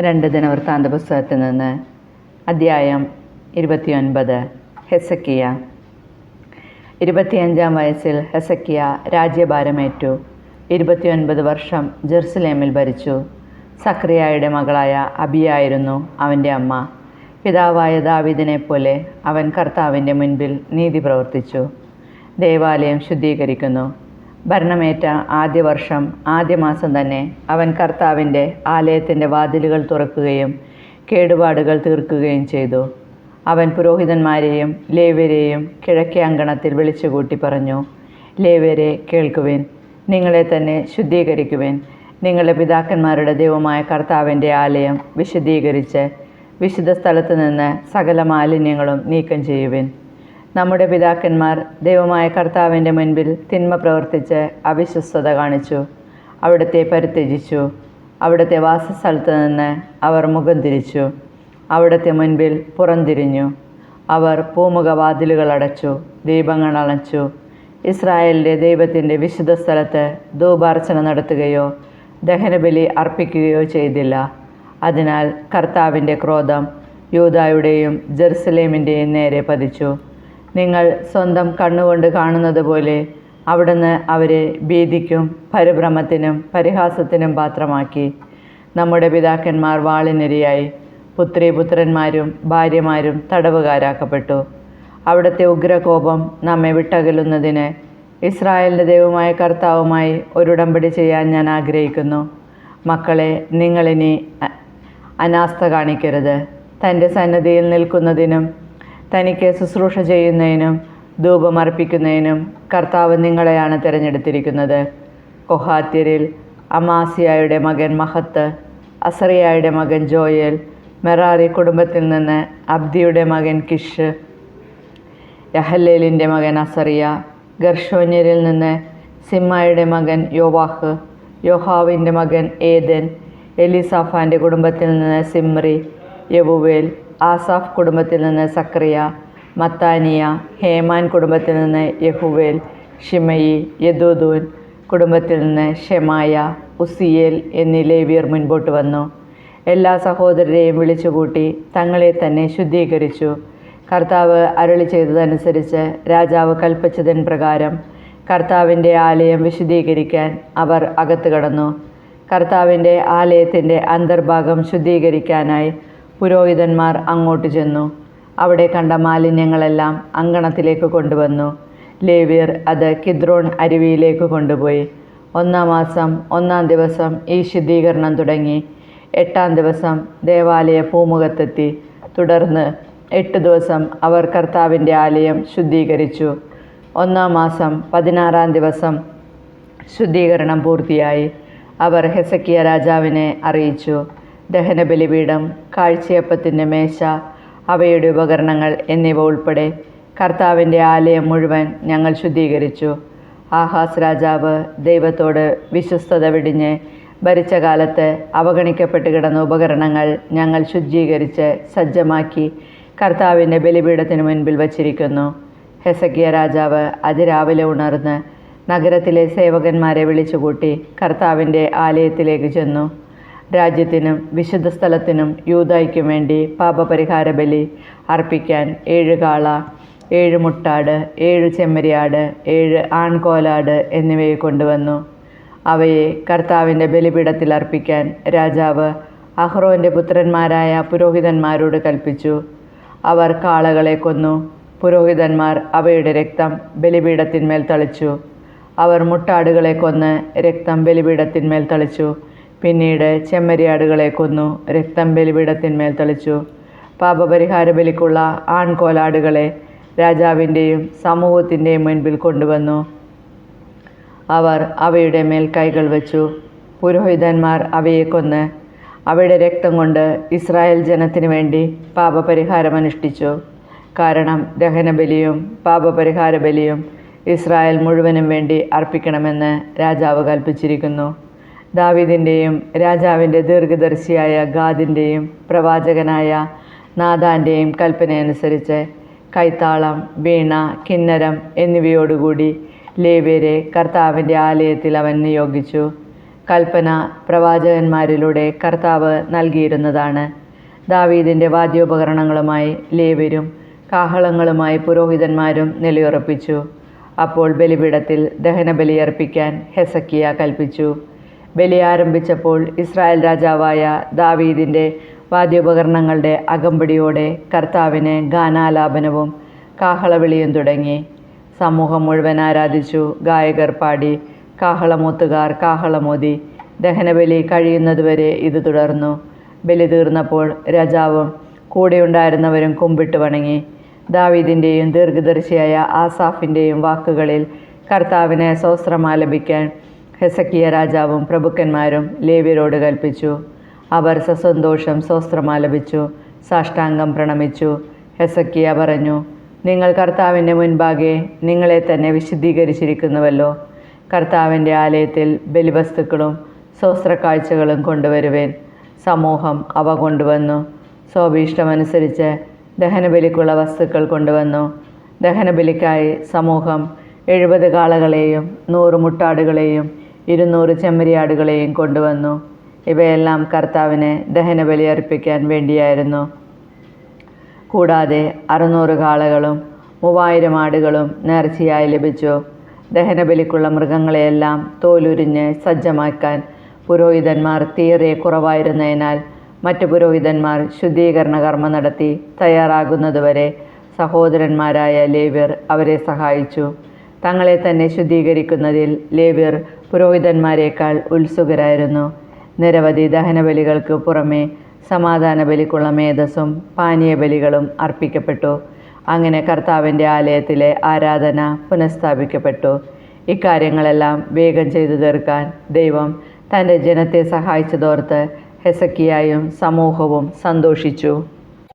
രണ്ട് ദിനവൃത്താന്ത പുസ്തകത്തിൽ നിന്ന് അദ്ധ്യായം ഇരുപത്തിയൊൻപത് ഹെസക്കിയ. ഇരുപത്തിയഞ്ചാം വയസ്സിൽ ഹെസക്കിയ രാജ്യഭാരമേറ്റു. ഇരുപത്തിയൊൻപത് വർഷം ജെറുസലേമിൽ ഭരിച്ചു. സക്രിയായുടെ മകളായ അബിയായിരുന്നു അവന്റെ അമ്മ. പിതാവായ ദാവിദിനെ പോലെ അവൻ കർത്താവിന്റെ മുൻപിൽ നീതി പ്രവർത്തിച്ചു. ദേവാലയം ശുദ്ധീകരിക്കുന്നു. ഭരണമേറ്റ ആദ്യ വർഷം ആദ്യ മാസം തന്നെ അവൻ കർത്താവിന്റെ ആലയത്തിന്റെ വാതിലുകൾ തുറക്കുകയും കേടുപാടുകൾ തീർക്കുകയും ചെയ്തു. അവൻ പുരോഹിതന്മാരെയും ലേവ്യരെയും കിഴക്കേ അങ്കണത്തിൽ വിളിച്ചുകൂട്ടി പറഞ്ഞു ലേവ്യരെ കേൾക്കുവിൻ. നിങ്ങളെ തന്നെ ശുദ്ധീകരിക്കുവിൻ. നിങ്ങളുടെ പിതാക്കന്മാരുടെ ദൈവമായ കർത്താവിന്റെ ആലയം വിശദീകരിച്ച് വിശുദ്ധ സ്ഥലത്ത് നിന്ന് സകല മാലിന്യങ്ങളും നീക്കം ചെയ്യുവിൻ. നമ്മുടെ പിതാക്കന്മാർ ദൈവമായ കർത്താവിന്റെ മുൻപിൽ തിന്മ പ്രവർത്തിച്ച് അവിശ്വസ്തത കാണിച്ചു. അവിടുത്തെ പരിത്യജിച്ചു. അവിടുത്തെ വാസസ്ഥലത്ത് നിന്ന് അവർ മുഖം തിരിച്ചു. അവിടുത്തെ മുൻപിൽ പുറംതിരിഞ്ഞു. അവർ പൂമുഖവാതിലുകൾ അടച്ചു ദീപങ്ങൾ അണച്ചു. ഇസ്രായേലിന്റെ ദൈവത്തിന്റെ വിശുദ്ധ സ്ഥലത്ത് ധൂപാർച്ചന നടത്തുകയോ ദഹനബലി അർപ്പിക്കുകയോ ചെയ്തില്ല. അതിനാൽ കർത്താവിന്റെ ക്രോധം യൂതായുടെയും ജെറുസലേമിന്റെയും നേരെ പതിച്ചു. നിങ്ങൾ സ്വന്തം കണ്ണുകൊണ്ട് കാണുന്നത് പോലെ അവിടുന്ന് അവരെ ഭീതിക്കും പരിഭ്രമത്തിനും പരിഹാസത്തിനും പാത്രമാക്കി. നമ്മുടെ പിതാക്കന്മാർ വാളിനിരയായി പുത്രീപുത്രന്മാരും ഭാര്യമാരും തടവുകാരാക്കപ്പെട്ടു. അവിടുത്തെ ഉഗ്രകോപം നമ്മെ വിട്ടകലുന്നതിന് ഇസ്രായേലിന്റെ ദൈവമായ കർത്താവുമായി ഒരുടമ്പടി ചെയ്യാൻ ഞാൻ ആഗ്രഹിക്കുന്നു. മക്കളെ നിങ്ങളിനി അനാസ്ഥ കാണിക്കരുത്. തന്റെ സന്നദ്ധിയിൽ നിൽക്കുന്നതിനും തനിക്ക് ശുശ്രൂഷ ചെയ്യുന്നതിനും ധൂപമർപ്പിക്കുന്നതിനും കർത്താവ് നിങ്ങളെയാണ് തിരഞ്ഞെടുത്തിരിക്കുന്നത്. കൊഹാത്യരിൽ അമാസിയായുടെ മകൻ മഹത്ത് അസറിയായുടെ മകൻ ജോയൽ മെറാറി കുടുംബത്തിൽ നിന്ന് അബ്ദിയുടെ മകൻ കിഷ് യഹല്ലേലിന്റെ മകൻ അസറിയ ഗർഷോന്യരിൽ നിന്ന് സിമ്മായുടെ മകൻ യോവാഹ് യോഹാവിന്റെ മകൻ ഏദൻ എലിസാഫാന്റെ കുടുംബത്തിൽ നിന്ന് സിമ്രി യവുവേൽ ആസാഫ് കുടുംബത്തിൽ നിന്ന് സക്രിയ മത്താനിയ ഹേമാൻ കുടുംബത്തിൽ നിന്ന് യഹുവേൽ ഷിമയി യദൂദൂൻ കുടുംബത്തിൽ നിന്ന് ഷെമായ ഉസിയേൽ എന്നീ ലേവിയർ മുൻപോട്ട് വന്നു. എല്ലാ സഹോദരരെയും വിളിച്ചുകൂട്ടി തങ്ങളെ തന്നെ ശുദ്ധീകരിച്ചു. കർത്താവ് അരളി ചെയ്തതനുസരിച്ച് രാജാവ് കൽപ്പിച്ചതിൻ പ്രകാരം കർത്താവിന്റെ ആലയം വിശുദ്ധീകരിക്കാൻ അവർ അകത്ത് കടന്നു. കർത്താവിന്റെ ആലയത്തിന്റെ അന്തർഭാഗം ശുദ്ധീകരിക്കാനായി പുരോഹിതന്മാർ അങ്ങോട്ട് ചെന്നു. അവിടെ കണ്ട മാലിന്യങ്ങളെല്ലാം അങ്കണത്തിലേക്ക് കൊണ്ടുവന്നു. ലേവ്യർ അത് കിദ്രോൺ അരുവിയിലേക്ക് കൊണ്ടുപോയി. ഒന്നാം മാസം ഒന്നാം ദിവസം ഈ ശുദ്ധീകരണം തുടങ്ങി. എട്ടാം ദിവസം ദേവാലയ പൂമുഖത്തെത്തി. തുടർന്ന് എട്ട് ദിവസം അവർ കർത്താവിന്റെ ആലയം ശുദ്ധീകരിച്ചു. ഒന്നാം മാസം പതിനാറാം ദിവസം ശുദ്ധീകരണം പൂർത്തിയായി. അവർ ഹെസക്കിയ രാജാവിനെ അറിയിച്ചു. ദഹനബലിപീഠം കാഴ്ചയപ്പത്തിന്റെ മേശ അവയുടെ ഉപകരണങ്ങൾ എന്നിവ ഉൾപ്പെടെ കർത്താവിന്റെ ആലയം മുഴുവൻ ഞങ്ങൾ ശുദ്ധീകരിച്ചു. ആഹാസ് രാജാവ് ദൈവത്തോട് വിശ്വസ്തത വെടിഞ്ഞ് ഭരിച്ച കാലത്ത് അവഗണിക്കപ്പെട്ട് കിടന്ന ഉപകരണങ്ങൾ ഞങ്ങൾ ശുദ്ധീകരിച്ച് സജ്ജമാക്കി കർത്താവിന്റെ ബലിപീഠത്തിന് മുൻപിൽ വച്ചിരിക്കുന്നു. ഹെസക്കിയ രാജാവ് അതിരാവിലെ ഉണർന്ന് നഗരത്തിലെ സേവകന്മാരെ വിളിച്ചുകൂട്ടി കർത്താവിന്റെ ആലയത്തിലേക്ക് ചെന്നു. രാജ്യത്തിനും വിശുദ്ധ സ്ഥലത്തിനും യൂതായ്ക്കും വേണ്ടി പാപപരിഹാര ബലി അർപ്പിക്കാൻ ഏഴ് കാള ഏഴ് മുട്ടാട് ഏഴ് ചെമ്മരിയാട് ഏഴ് ആൺകോലാട് എന്നിവയെ കൊണ്ടുവന്നു. അവയെ കർത്താവിന്റെ ബലിപീഠത്തിൽ അർപ്പിക്കാൻ രാജാവ് അഹ്റോന്റെ പുത്രന്മാരായ പുരോഹിതന്മാരോട് കൽപ്പിച്ചു. അവർ കാളകളെ കൊന്നു. പുരോഹിതന്മാർ അവയുടെ രക്തം ബലിപീഠത്തിന്മേൽ തളിച്ചു. അവർ മുട്ടാടുകളെ കൊന്ന് രക്തം ബലിപീഠത്തിന്മേൽ തളിച്ചു. പിന്നീട് ചെമ്മരിയാടുകളെ കൊന്നു രക്തം ബലിപീഠത്തിന്മേൽ തളിച്ചു. പാപപരിഹാര ബലിക്കുള്ള ആൺകോലാടുകളെ രാജാവിന്റെയും സമൂഹത്തിന്റെയും മുൻപിൽ കൊണ്ടുവന്നു. അവർ അവയുടെ മേൽ കൈകൾ വച്ചു. പുരോഹിതന്മാർ അവയെ കൊന്ന് അവയുടെ രക്തം കൊണ്ട് ഇസ്രായേൽ ജനത്തിനു വേണ്ടി പാപപരിഹാരം അനുഷ്ഠിച്ചു. കാരണം ദഹനബലിയും പാപപരിഹാര ബലിയും ഇസ്രായേൽ മുഴുവനും വേണ്ടി അർപ്പിക്കണമെന്ന് രാജാവ് കൽപ്പിച്ചിരിക്കുന്നു. ദാവീദിന്റെയും രാജാവിന്റെ ദീർഘദർശിയായ ഗാദിന്റെയും പ്രവാചകനായ നാദാന്റെയും കൽപ്പനയനുസരിച്ച് കൈത്താളം വീണ കിന്നരം എന്നിവയോടുകൂടി ലേവ്യരെ കർത്താവിന്റെ ആലയത്തിൽ അവൻ നിയോഗിച്ചു. കൽപ്പന പ്രവാചകന്മാരിലൂടെ കർത്താവ് നൽകിയിരുന്നതാണ്. ദാവീദിന്റെ വാദ്യോപകരണങ്ങളുമായി ലേവരും കാഹളങ്ങളുമായി പുരോഹിതന്മാരും നിലയുറപ്പിച്ചു. അപ്പോൾ ബലിപീഠത്തിൽ ദഹനബലിയർപ്പിക്കാൻ ഹെസക്കിയ കൽപ്പിച്ചു. ബലി ആരംഭിച്ചപ്പോൾ ഇസ്രായേൽ രാജാവായ ദാവീദിന്റെ വാദ്യോപകരണങ്ങളുടെ അകമ്പടിയോടെ കർത്താവിന് ഗാനാലാപനവും കാഹളവിളിയും തുടങ്ങി. സമൂഹം മുഴുവൻ ആരാധിച്ചു ഗായകർ പാടി കാഹളമൂത്തുകാർ കാഹളമോതി. ദഹനബലി കഴിയുന്നതുവരെ ഇത് തുടർന്നു. ബലി തീർന്നപ്പോൾ രാജാവും കൂടെയുണ്ടായിരുന്നവരും കുമ്പിട്ട് വണങ്ങി. ദാവീദിന്റെയും ദീർഘദർശിയായ ആസാഫിന്റെയും വാക്കുകളിൽ കർത്താവിനെ സ്വസ്ത്രമാലപിക്കാൻ ഹെസക്കിയ രാജാവും പ്രഭുക്കന്മാരും ലേവ്യരോട് കൽപ്പിച്ചു. അവർ സസന്തോഷം സ്വസ്ത്രമാലപിച്ചു സാഷ്ടാംഗം പ്രണമിച്ചു. ഹെസക്കിയ പറഞ്ഞു നിങ്ങൾ കർത്താവിന്റെ മുൻപാകെ നിങ്ങളെ തന്നെ വിശുദ്ധീകരിച്ചിരിക്കുന്നുവല്ലോ. കർത്താവിന്റെ ആലയത്തിൽ ബലിവസ്തുക്കളും സ്വസ്ത്രക്കാഴ്ചകളും കൊണ്ടുവരുവേൻ സമൂഹം അവ കൊണ്ടുവന്നു. സ്വാഭീഷ്ടമനുസരിച്ച് ദഹനബലിക്കുള്ള വസ്തുക്കൾ കൊണ്ടുവന്നു. ദഹനബലിക്കായി സമൂഹം എഴുപത് കാളകളെയും നൂറ് മുട്ടാടുകളെയും ഇരുന്നൂറ് ചെമ്മരിയാടുകളെയും കൊണ്ടുവന്നു. ഇവയെല്ലാം കർത്താവിന് ദഹനബലി അർപ്പിക്കാൻ വേണ്ടിയായിരുന്നു. കൂടാതെ അറുന്നൂറ് കാളകളും മൂവായിരം ആടുകളും നേർച്ചയായി ലഭിച്ചു. ദഹനബലിക്കുള്ള മൃഗങ്ങളെയെല്ലാം തോലുരിഞ്ഞ് സജ്ജമാക്കാൻ പുരോഹിതന്മാർ തീരെ കുറവായിരുന്നതിനാൽ മറ്റു പുരോഹിതന്മാർ ശുദ്ധീകരണ കർമ്മം നടത്തി തയ്യാറാകുന്നതുവരെ സഹോദരന്മാരായ ലേവ്യർ അവരെ സഹായിച്ചു. തങ്ങളെ തന്നെ ശുദ്ധീകരിക്കുന്നതിൽ ലേവ്യർ പുരോഹിതന്മാരെക്കാൾ ഉത്സുകരായിരുന്നു. നിരവധി ദഹനബലികൾക്ക് പുറമെ സമാധാന ബലിക്കുള്ള മേധസ്സും പാനീയ ബലികളും അർപ്പിക്കപ്പെട്ടു. അങ്ങനെ കർത്താവിന്റെ ആലയത്തിലെ ആരാധന പുനഃസ്ഥാപിക്കപ്പെട്ടു. ഇക്കാര്യങ്ങളെല്ലാം വേഗം ചെയ്തു തീർക്കാൻ ദൈവം തന്റെ ജനത്തെ സഹായിച്ചതോർത്ത് ഹെസക്കിയായും സമൂഹവും സന്തോഷിച്ചു.